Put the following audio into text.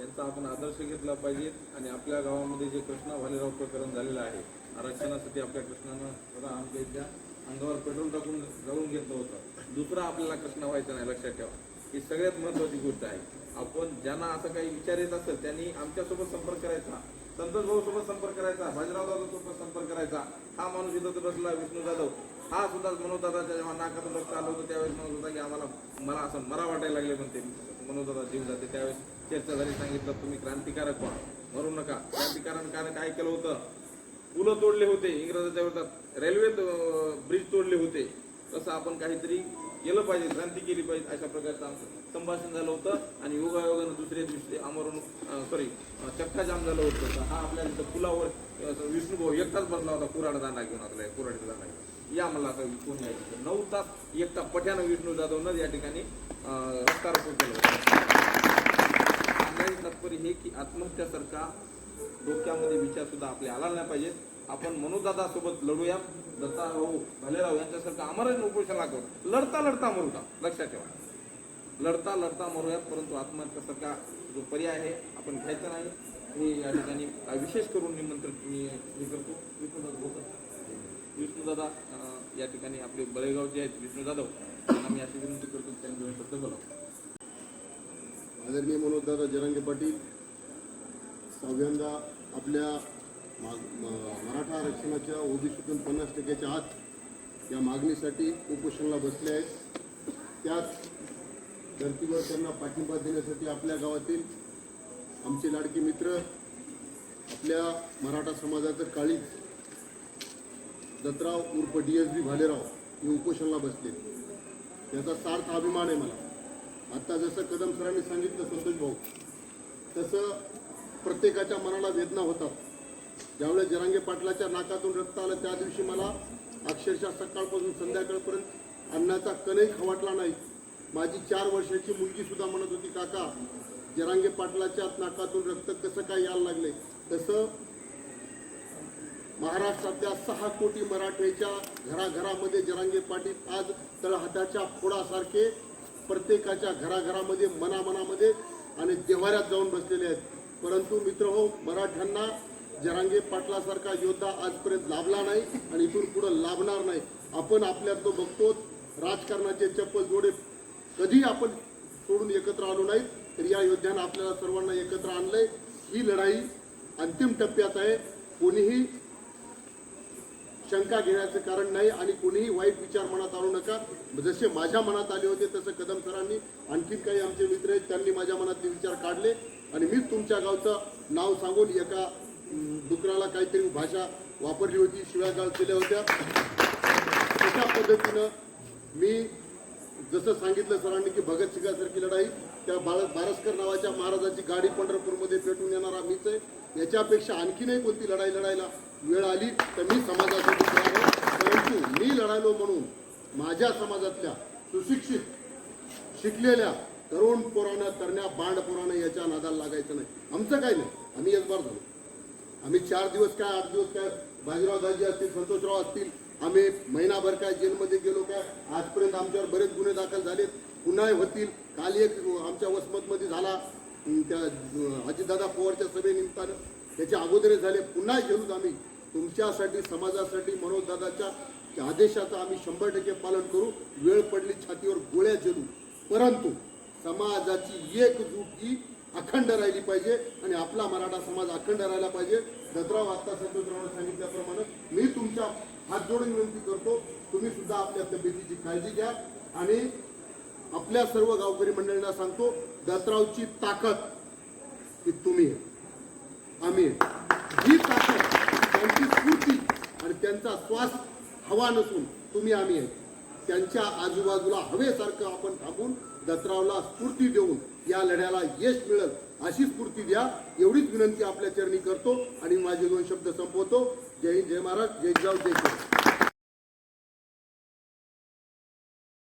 त्यांचा आपण आदर्श घेतला पाहिजे आणि आपल्या गावामध्ये जे कृष्णा भालेराव प्रकरण झालेलं आहे आरक्षणासाठी आपल्या कृष्णानं स्वतः आमच्या इथल्या अंगावर पेट्रोल टाकून जळून घेतलं होतं. दुसरा आपल्याला कृष्णा व्हायचा नाही लक्षात ठेवा. ही सगळ्यात महत्वाची गोष्ट आहे. आपण ज्यांना असं काही विचार येत असेल त्यांनी आमच्यासोबत संपर्क करायचा. संतोष भाऊ सोबत संपर्क करायचा बाजीराव दादा सोबत संपर्क करायचा. हा माणूस इथं बसला विष्णू जाधव. हा सुद्धा मनोजदादाच्या जेव्हा नाकातून रक्त आलं होतं त्यावेळेस म्हणत होता की आम्हाला मला असं मरा वाटायला लागले म्हणते. मनोजदादा जीव जाते त्यावेळेस. चर्चा झाली सांगितलं तुम्ही क्रांतिकारक व्हा मरू नका. क्रांतिकारकाने काय केलं होतं? पुलं तोडले होते इंग्रजाच्या विरोधात. रेल्वे ब्रिज तोडले होते. तसं आपण काहीतरी केलं पाहिजे क्रांती केली पाहिजे अशा प्रकारचं आमचं संभाषण झालं होतं. आणि योगायोगानं दुसऱ्या दिवशी अमरून सॉरी चक्का जाम झालं होतं. हा आपल्या तिथं पुलावर अं, एकटाच बसला होता कुराडा दांडा घेऊन आपल्या कुराडीचा दांडा घेऊन. या मला आता कोणी यायचं. नऊ तास एकटा पठ्यानं विष्णू जाधवनं या ठिकाणी रस्ता केलं होतं. सांगायचं तात्पर्य हे की आत्महत्यासारखा डोक्यामध्ये विचार सुद्धा आपले आला नाही पाहिजेत आपण मनोदादा सोबत लढूया. दत्ता भाऊ भालेराव यांच्यासारखं आम्हालाही उपोषणाला करू. लढता लढता मरूया लक्षात ठेवा. लढता लढता मरूयात परंतु आत्महत्यासारखा जो पर्याय आहे आपण घ्यायचा नाही. हे या ठिकाणी विशेष करून निमंत्रण मी हे करतो. विष्णूदादा विष्णुदादा या ठिकाणी आपले बळेगावचे आहेत. विष्णू जाधव त्यांना मी अशी विनंती करतो त्यांनी दोन बोलावं. आदरणीय मनोजदादा जरांगे पाटील सहाव्यांदा आपल्या मराठा आरक्षणाच्या ओबीसीतून पन्नास टक्क्याच्या आत या मागणीसाठी उपोषणाला बसले आहेत. त्याच धर्तीवर त्यांना पाठिंबा देण्यासाठी आपल्या गावातील आमचे लाडके मित्र आपल्या मराठा समाजाचं काळीच दत्तराव उर्फ डी एस बी भालेराव हे उपोषणाला बसले याचा सार्थ अभिमान आहे मला. आता जसं कदम सरांनी सांगितलं संतोष भाऊ तसं प्रत्येकाच्या मनाला वेदना होतात. ज्यावेळेस जरांगे पाटलाच्या नाकातून रक्त आलं त्या दिवशी मला अक्षरशः सकाळपासून संध्याकाळपर्यंत अन्नाचा कणही खवाटला नाही. माझी चार वर्षाची मुलगी सुद्धा म्हणत होती काका जरांगे पाटलाच्या नाकातून रक्त कसं काय यायला लागले तसं महाराष्ट्रातल्या सहा कोटी मराठ्याच्या घराघरामध्ये जरांगे पाटील आज तळहाताच्या फोडासारखे प्रत्येकाच्या घराघरामध्ये मनामनामध्ये आणि देवाऱ्यात जाऊन बसलेले आहेत. परंतु मित्र हो मराठ्यांना जरांगे पाटलासारखा योद्धा आजपर्यंत लाभला नाही आणि इथून पुढं लाभणार नाही. आपण आपल्यात तो बघतो राजकारणाचे चप्पल जोडे कधी आपण सोडून एकत्र आलो नाहीत तर या योद्ध्यानं आपल्याला सर्वांना एकत्र आणलंय. ही लढाई अंतिम टप्प्यात आहे. कोणीही शंका घेण्याचं कारण नाही आणि कोणीही वाईट विचार मनात आणू नका. जसे माझ्या मनात आले होते तसं कदम सरांनी आणखीन काही आमचे मित्र आहेत त्यांनी माझ्या मनातले विचार काढले. आणि मीच तुमच्या गावचं नाव सांगून एका डुकराला काहीतरी भाषा वापरली होती शिव्यागाळ केल्या होत्या. अशा पद्धतीनं मी जसं सांगितलं सरांनी की भगतसिंगासारखी लढाई त्या बाळ बारसकर नावाच्या महाराजाची गाडी पंढरपूरमध्ये पेटून येणारा मीच आहे. याच्यापेक्षा आणखीनही कोणती लढाई लढायला वेळ आली तर मी समाजासाठी करावं परंतु मी लढायलो म्हणून माझ्या समाजातल्या सुशिक्षित शिकलेल्या तरुण पोरांना तरण्या बांड पोरांना याच्या नादाला लागायचं नाही. आमचं काय नाही. आम्ही एक बार झालो. आम्ही चार दिवस काय आठ दिवस काय बाजीराव दाजी असतील संतोषराव असतील आम्ही महिनाभर काय जेलमध्ये गेलो काय आजपर्यंत आमच्यावर बरेच गुन्हे दाखल झालेत. पुन्हा होतील. काल एक आमच्या वसमतमध्ये झाला. त्या अजितदादा पवारच्या सभेनिमित्तानं. त्याच्या अगोदर झाले पुन्हा घेऊन आम्ही तुमच्यासाठी समाजासाठी मनोजदादाच्या आदेशाचं आम्ही शंभर टक्के पालन करू. वेळ पडली छातीवर गोळ्या झेलू परंतु समाजाची एकजूट ही अखंड राहिली पाहिजे आणि आपला मराठा समाज अखंड राहिला पाहिजे. दत्राव आत्ता संतोषरावने सांगितल्याप्रमाणे मी तुमच्या हात जोडून विनंती करतो तुम्ही सुद्धा आपल्या तब्येतीची काळजी घ्या आणि आपल्या सर्व गावकरी मंडळींना सांगतो दत्रावची ताकद ही तुम्ही आहे आम्ही ही ताकद त्यांची स्फूर्ती आणि त्यांचा श्वास हवा नसून तुम्ही आम्ही आहे त्यांच्या आजूबाजूला हवेसारखं आपण थांबून दत्तरावला स्फूर्ती देऊन या लढ्याला यश मिळत अशी स्फूर्ती द्या एवढीच विनंती आपल्या चरणी करतो आणि माझे दोन शब्द संपवतो. जय हिंद जय महाराज जय जाऊ जय